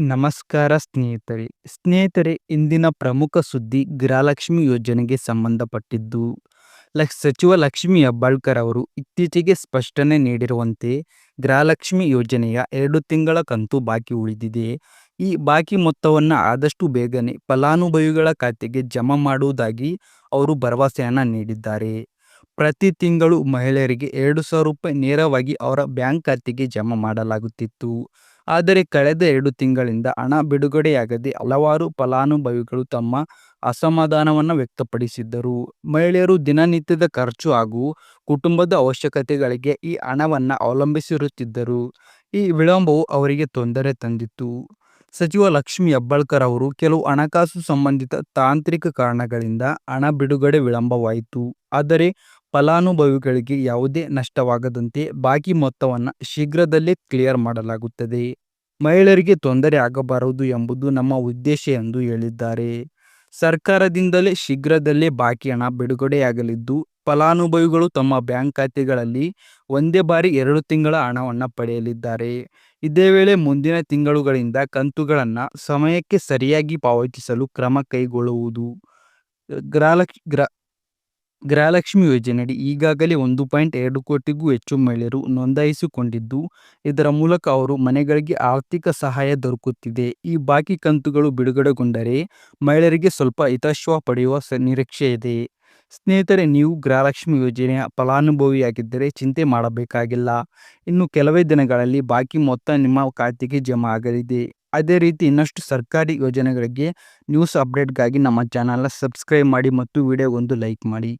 ನಮಸ್ಕಾರ ಸ್ನೇಹಿತರೆ. ಸ್ನೇಹಿತರೆ, ಇಂದಿನ ಪ್ರಮುಖ ಸುದ್ದಿ ಗೃಹಲಕ್ಷ್ಮಿ ಯೋಜನೆಗೆ ಸಂಬಂಧಪಟ್ಟಿದ್ದು ಸಚಿವ ಲಕ್ಷ್ಮಿ ಹೆಬ್ಬಾಳ್ಕರ್ ಅವರು ಇತ್ತೀಚೆಗೆ ಸ್ಪಷ್ಟನೆ ನೀಡಿರುವಂತೆ ಗೃಹಲಕ್ಷ್ಮಿ ಯೋಜನೆಯ ಎರಡು ತಿಂಗಳ ಕಂತು ಬಾಕಿ ಉಳಿದಿದೆ. ಈ ಬಾಕಿ ಮೊತ್ತವನ್ನು ಆದಷ್ಟು ಬೇಗನೆ ಫಲಾನುಭವಿಗಳ ಖಾತೆಗೆ ಜಮಾ ಮಾಡುವುದಾಗಿ ಅವರು ಭರವಸೆಯನ್ನು ನೀಡಿದ್ದಾರೆ. ಪ್ರತಿ ತಿಂಗಳು ಮಹಿಳೆಯರಿಗೆ ಎರಡು ಸಾವಿರ ರೂಪಾಯಿ ನೇರವಾಗಿ ಅವರ ಬ್ಯಾಂಕ್ ಖಾತೆಗೆ ಜಮಾ ಮಾಡಲಾಗುತ್ತಿತ್ತು. ಆದರೆ ಕಳೆದ ಎರಡು ತಿಂಗಳಿಂದ ಹಣ ಬಿಡುಗಡೆಯಾಗದೆ ಹಲವಾರು ಫಲಾನುಭವಿಗಳು ತಮ್ಮ ಅಸಮಾಧಾನವನ್ನು ವ್ಯಕ್ತಪಡಿಸಿದ್ದರು. ಮಹಿಳೆಯರು ದಿನನಿತ್ಯದ ಖರ್ಚು ಹಾಗೂ ಕುಟುಂಬದ ಅವಶ್ಯಕತೆಗಳಿಗೆ ಈ ಹಣವನ್ನು ಅವಲಂಬಿಸಿರುತ್ತಿದ್ದರು. ಈ ವಿಳಂಬವು ಅವರಿಗೆ ತೊಂದರೆ ತಂದಿತ್ತು. ಸಚಿವ ಲಕ್ಷ್ಮಿ ಹೆಬ್ಬಾಳ್ಕರ್ ಅವರು ಕೆಲವು ಹಣಕಾಸು ಸಂಬಂಧಿತ ತಾಂತ್ರಿಕ ಕಾರಣಗಳಿಂದ ಹಣ ಬಿಡುಗಡೆ ವಿಳಂಬವಾಯಿತು. ಆದರೆ ಫಲಾನುಭವಿಗಳಿಗೆ ಯಾವುದೇ ನಷ್ಟವಾಗದಂತೆ ಬಾಕಿ ಮೊತ್ತವನ್ನು ಶೀಘ್ರದಲ್ಲೇ ಕ್ಲಿಯರ್ ಮಾಡಲಾಗುತ್ತದೆ. ಮಹಿಳೆಯರಿಗೆ ತೊಂದರೆ ಆಗಬಾರದು ಎಂಬುದು ನಮ್ಮ ಉದ್ದೇಶ ಎಂದು ಹೇಳಿದ್ದಾರೆ. ಸರ್ಕಾರದಿಂದಲೇ ಶೀಘ್ರದಲ್ಲೇ ಬಾಕಿ ಹಣ ಬಿಡುಗಡೆಯಾಗಲಿದ್ದು, ಫಲಾನುಭವಿಗಳು ತಮ್ಮ ಬ್ಯಾಂಕ್ ಖಾತೆಗಳಲ್ಲಿ ಒಂದೇ ಬಾರಿ ಎರಡು ತಿಂಗಳ ಹಣವನ್ನು ಪಡೆಯಲಿದ್ದಾರೆ. ಇದೇ ವೇಳೆ ಮುಂದಿನ ತಿಂಗಳುಗಳಿಂದ ಕಂತುಗಳನ್ನು ಸಮಯಕ್ಕೆ ಸರಿಯಾಗಿ ಪಾವತಿಸಲು ಕ್ರಮ ಕೈಗೊಳ್ಳುವುದು. ಗೃಹಲಕ್ಷ ಗ್ರ ಗೃಹಲಕ್ಷ್ಮಿ ಯೋಜನೆಯಡಿ ಈಗಾಗಲೇ ಒಂದು ಪಾಯಿಂಟ್ ಎರಡು ಕೋಟಿಗೂ ಹೆಚ್ಚು ಮಹಿಳೆಯರು ನೋಂದಾಯಿಸಿಕೊಂಡಿದ್ದು, ಇದರ ಮೂಲಕ ಅವರು ಮನೆಗಳಿಗೆ ಆರ್ಥಿಕ ಸಹಾಯ ದೊರಕುತ್ತಿದೆ. ಈ ಬಾಕಿ ಕಂತುಗಳು ಬಿಡುಗಡೆಗೊಂಡರೆ ಮಹಿಳೆಯರಿಗೆ ಸ್ವಲ್ಪ ಹಿತಾಶ್ವ ಪಡೆಯುವ ನಿರೀಕ್ಷೆ ಇದೆ. ಸ್ನೇಹಿತರೆ, ನೀವು ಗೃಹಲಕ್ಷ್ಮಿ ಯೋಜನೆಯ ಫಲಾನುಭವಿಯಾಗಿದ್ದರೆ ಚಿಂತೆ ಮಾಡಬೇಕಾಗಿಲ್ಲ. ಇನ್ನು ಕೆಲವೇ ದಿನಗಳಲ್ಲಿ ಬಾಕಿ ಮೊತ್ತ ನಿಮ್ಮ ಖಾತೆಗೆ ಜಮಾ ಆಗಲಿದೆ. ಅದೇ ರೀತಿ ಇನ್ನಷ್ಟು ಸರ್ಕಾರಿ ಯೋಜನೆಗಳಿಗೆ ನ್ಯೂಸ್ ಅಪ್ಡೇಟ್ಗಾಗಿ ನಮ್ಮ ಚಾನಲ್ನ ಸಬ್ಸ್ಕ್ರೈಬ್ ಮಾಡಿ ಮತ್ತು ವಿಡಿಯೋಗೊಂದು ಲೈಕ್ ಮಾಡಿ.